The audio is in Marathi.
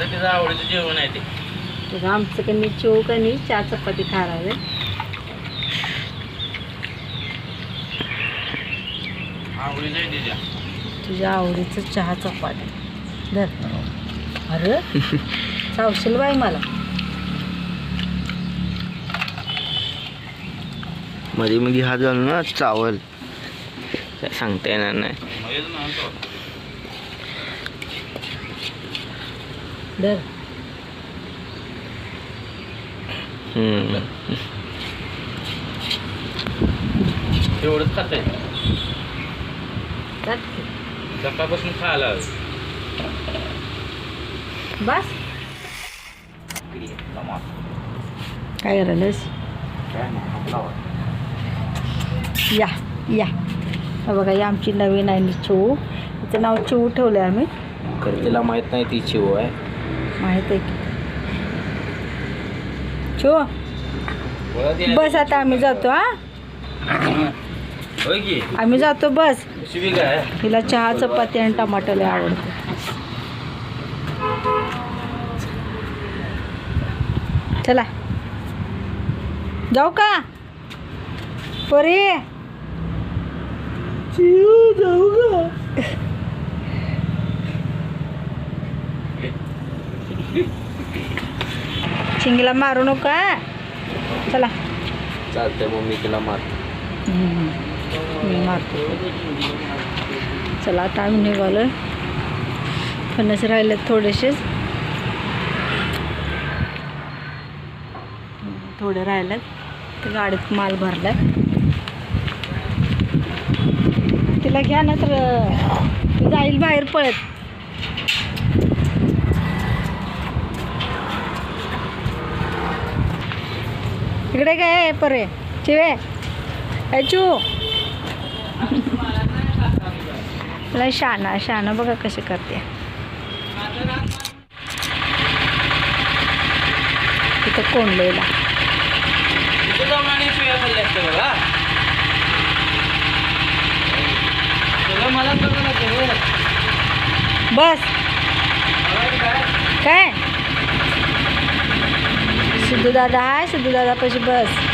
तिचं आवडीचं जेवण आहे ते. तर आमचं कणी चोव चार चपाती खारावे आवडीचं आहे तिच्या. तुझ्या आवडीचं चहा चपाती. धर. अरे? चावशील बाई मला. मध्ये मध्ये हात घालून ना चावल. काय सांगता येणार नाही. हम्म. एवढंच खात आहे. सकाळपासून खायला. बस. काय करायलास. या या बघा ही आमची नवीन आहे चिवू तिचं नाव चिवू ठेवलं आहे आम्ही तिला माहीत नाही ती चिव आहे माहीत आहे की. ये. बस आता आम्ही जातो हा? आम्ही जातो बस. शिवी काय? हिला चहा चपाती आणि टमाटर लय आवडतं चला. जाऊ का? परी. जाऊ का? शिंगीला मारू नका. चला. चालतंय मग मी तिला मार. मी मारतो. चला आता आम्ही निघालो फणस राहिलेत थोडेसेच थोडे राहिलेत. तर गाडीत माल भरलाय. तिला घ्या ना तर ती जाईल बाहेर पळत. इकडे काय परे चिवे चू. लय शाना शाना. बघा कशी करते. तिथं कोंडलेला. बस. काय? do Dada Raiz ou do Dada Pajibus?